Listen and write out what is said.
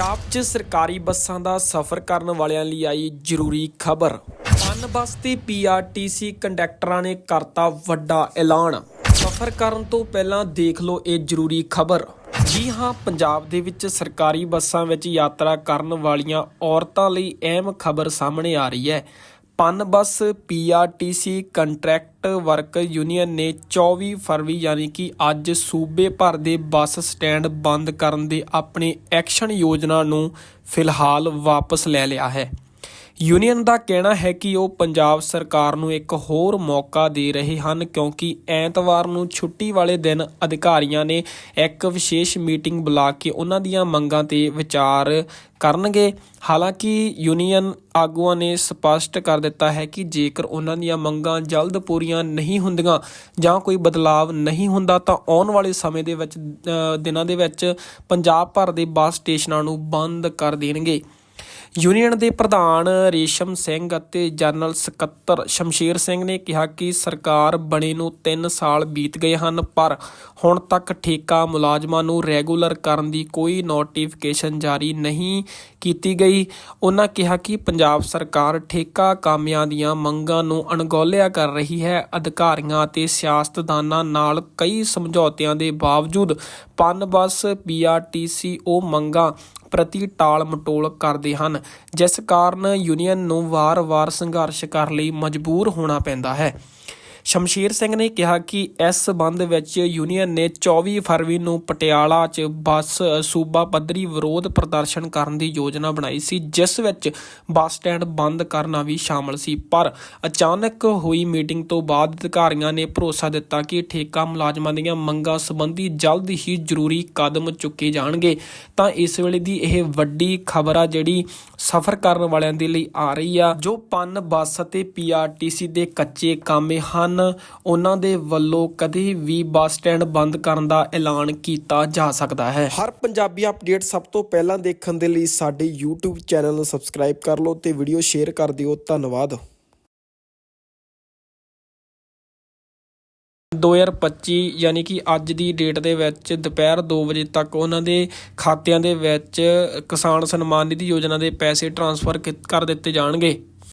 ਪੰਜਾਬ 'ਚ ਸਰਕਾਰੀ ਬੱਸਾਂ ਦਾ ਸਫ਼ਰ ਕਰਨ ਵਾਲਿਆਂ ਲਈ ਆਈ ਜ਼ਰੂਰੀ ਖਬਰ। ਅਨ ਬੱਸ ਤੇ ਪੀਆਰਟੀਸੀ ਕੰਡਕਟਰਾਂ ਨੇ ਕਰਤਾ ਵੱਡਾ ਐਲਾਨ। ਸਫ਼ਰ ਕਰਨ ਤੋਂ ਪਹਿਲਾਂ ਦੇਖ ਲਓ ਇਹ ਜ਼ਰੂਰੀ ਖਬਰ। ਜੀ ਹਾਂ, ਪੰਜਾਬ ਦੇ ਵਿੱਚ ਸਰਕਾਰੀ ਬੱਸਾਂ ਵਿੱਚ ਯਾਤਰਾ ਕਰਨ ਵਾਲੀਆਂ ਔਰਤਾਂ ਲਈ ਅਹਿਮ ਖਬਰ ਸਾਹਮਣੇ ਆ ਰਹੀ ਹੈ। ਪਨ bus PRTC contract worker union ਨੇ 24 ਫਰਵਰੀ ਯਾਨੀ ਕਿ ਅੱਜ ਸੂਬੇ ਭਰ ਦੇ ਬੱਸ ਸਟੈਂਡ ਬੰਦ ਕਰਨ ਦੇ ਆਪਣੇ ਐਕਸ਼ਨ ਯੋਜਨਾ ਨੂੰ ਫਿਲਹਾਲ ਵਾਪਸ ਲੈ ਲਿਆ ਹੈ। ਯੂਨੀਅਨ ਦਾ ਕਹਿਣਾ ਹੈ ਕਿ ਉਹ ਪੰਜਾਬ ਸਰਕਾਰ ਨੂੰ ਇੱਕ ਹੋਰ ਮੌਕਾ ਦੇ ਰਹੇ ਹਨ ਕਿਉਂਕਿ ਐਤਵਾਰ ਨੂੰ ਛੁੱਟੀ ਵਾਲੇ ਦਿਨ ਅਧਿਕਾਰੀਆਂ ਨੇ ਇੱਕ ਵਿਸ਼ੇਸ਼ ਮੀਟਿੰਗ ਬੁਲਾ ਕੇ ਉਹਨਾਂ ਦੀਆਂ ਮੰਗਾਂ ਤੇ ਵਿਚਾਰ ਕਰਨਗੇ। ਹਾਲਾਂਕਿ ਯੂਨੀਅਨ ਆਗੂਆਂ ਨੇ ਸਪਸ਼ਟ ਕਰ ਦਿੱਤਾ ਹੈ ਕਿ ਜੇਕਰ ਉਹਨਾਂ ਦੀਆਂ ਮੰਗਾਂ ਜਲਦ ਪੂਰੀਆਂ ਨਹੀਂ ਹੁੰਦੀਆਂ ਜਾਂ ਕੋਈ ਬਦਲਾਵ ਨਹੀਂ ਹੁੰਦਾ ਤਾਂ ਆਉਣ ਵਾਲੇ ਸਮੇਂ ਦੇ ਵਿੱਚ ਦਿਨਾਂ ਦੇ ਵਿੱਚ ਪੰਜਾਬ ਭਰ ਦੇ ਬੱਸ ਸਟੇਸ਼ਨਾਂ ਨੂੰ ਬੰਦ ਕਰ ਦੇਣਗੇ। ਯੂਨੀਅਨ ਦੇ ਪ੍ਰਧਾਨ ਰੇਸ਼ਮ ਸਿੰਘ ਅਤੇ ਜਨਰਲ ਸਕੱਤਰ ਸ਼ਮਸ਼ੀਰ ਸਿੰਘ ਨੇ ਕਿਹਾ ਕਿ ਸਰਕਾਰ ਬਣੇ ਨੂੰ 3 ਸਾਲ ਬੀਤ ਗਏ ਹਨ, ਪਰ ਹੁਣ ਤੱਕ ਠੇਕਾ ਮੁਲਾਜ਼ਮਾਂ ਨੂੰ ਰੈਗੂਲਰ ਕਰਨ ਦੀ ਕੋਈ ਨੋਟੀਫਿਕੇਸ਼ਨ ਜਾਰੀ ਨਹੀਂ ਕੀਤੀ ਗਈ। ਉਹਨਾਂ ਕਿਹਾ ਕਿ ਪੰਜਾਬ ਸਰਕਾਰ ਠੇਕਾ ਕਾਮਿਆਂ ਦੀਆਂ ਮੰਗਾਂ ਨੂੰ ਅਣਗੌਲਿਆ ਕਰ ਰਹੀ ਹੈ। ਅਧਿਕਾਰੀਆਂ ਅਤੇ ਸਿਆਸਤਦਾਨਾਂ ਨਾਲ ਕਈ ਸਮਝੌਤਿਆਂ ਦੇ ਬਾਵਜੂਦ ਪਨ ਬੱਸ ਪੀਆਰਟੀਸੀ ਉਹ ਮੰਗਾਂ ਪ੍ਰਤੀ ਟਾਲ ਮਟੋਲ ਕਰਦੇ ਹਨ, ਜਿਸ ਕਾਰਨ ਯੂਨੀਅਨ ਨੂੰ ਵਾਰ-ਵਾਰ ਸੰਘਰਸ਼ ਕਰਨ ਲਈ ਮਜਬੂਰ ਹੋਣਾ ਪੈਂਦਾ ਹੈ। ਸ਼ਮਸ਼ੀਰ ਸਿੰਘ ਨੇ ਕਿਹਾ ਕਿ ਇਸ ਸਬੰਧ ਵਿੱਚ ਯੂਨੀਅਨ ਨੇ 24 ਫਰਵਰੀ ਨੂੰ ਪਟਿਆਲਾ 'ਚ ਬੱਸ ਸੂਬਾ ਪੱਧਰੀ ਵਿਰੋਧ ਪ੍ਰਦਰਸ਼ਨ ਕਰਨ ਦੀ ਯੋਜਨਾ ਬਣਾਈ ਸੀ, ਜਿਸ ਵਿੱਚ ਬੱਸ ਸਟੈਂਡ ਬੰਦ ਕਰਨਾ ਵੀ ਸ਼ਾਮਲ ਸੀ। ਪਰ ਅਚਾਨਕ ਹੋਈ ਮੀਟਿੰਗ ਤੋਂ ਬਾਅਦ ਅਧਿਕਾਰੀਆਂ ਨੇ ਭਰੋਸਾ ਦਿੱਤਾ ਕਿ ਠੇਕਾ ਮੁਲਾਜ਼ਮਾਂ ਦੀਆਂ ਮੰਗਾਂ ਸੰਬੰਧੀ ਜਲਦ ਹੀ ਜ਼ਰੂਰੀ ਕਦਮ ਚੁੱਕੇ ਜਾਣਗੇ। ਤਾਂ ਇਸ ਵੇਲੇ ਦੀ ਇਹ ਵੱਡੀ ਖਬਰ ਆ ਜਿਹੜੀ ਸਫ਼ਰ ਕਰਨ ਵਾਲਿਆਂ ਦੇ ਲਈ ਆ ਰਹੀ ਆ, ਜੋ ਪੰਨ ਬੱਸ ਅਤੇ ਪੀਆਰਟੀਸੀ ਦੇ ਕੱਚੇ ਕਾਮੇ ਹਨ। ਉਹਨਾਂ ਦੇ ਵੱਲੋਂ ਕਦੇ ਵੀ ਬੱਸ ਸਟੈਂਡ ਬੰਦ ਕਰਨ ਦਾ ਐਲਾਨ ਕੀਤਾ ਜਾ ਸਕਦਾ ਹੈ। ਹਰ ਪੰਜਾਬੀ ਅਪਡੇਟ ਸਭ ਤੋਂ ਪਹਿਲਾਂ ਦੇਖਣ ਦੇ ਲਈ ਸਾਡੇ YouTube ਚੈਨਲ ਨੂੰ ਸਬਸਕ੍ਰਾਈਬ ਕਰ ਲਓ ਤੇ ਵੀਡੀਓ ਸ਼ੇਅਰ ਕਰ ਦਿਓ। ਧੰਨਵਾਦ। 2025 ਯਾਨੀ ਕਿ ਅੱਜ ਦੀ ਡੇਟ ਦੇ ਵਿੱਚ ਦੁਪਹਿਰ 2 ਵਜੇ ਤੱਕ ਉਹਨਾਂ ਦੇ ਖਾਤਿਆਂ ਦੇ ਵਿੱਚ ਕਿਸਾਨ ਸਨਮਾਨ ਨਿਧੀ ਯੋਜਨਾ ਦੇ ਪੈਸੇ ਟਰਾਂਸਫਰ ਕਰ ਦਿੱਤੇ ਜਾਣਗੇ।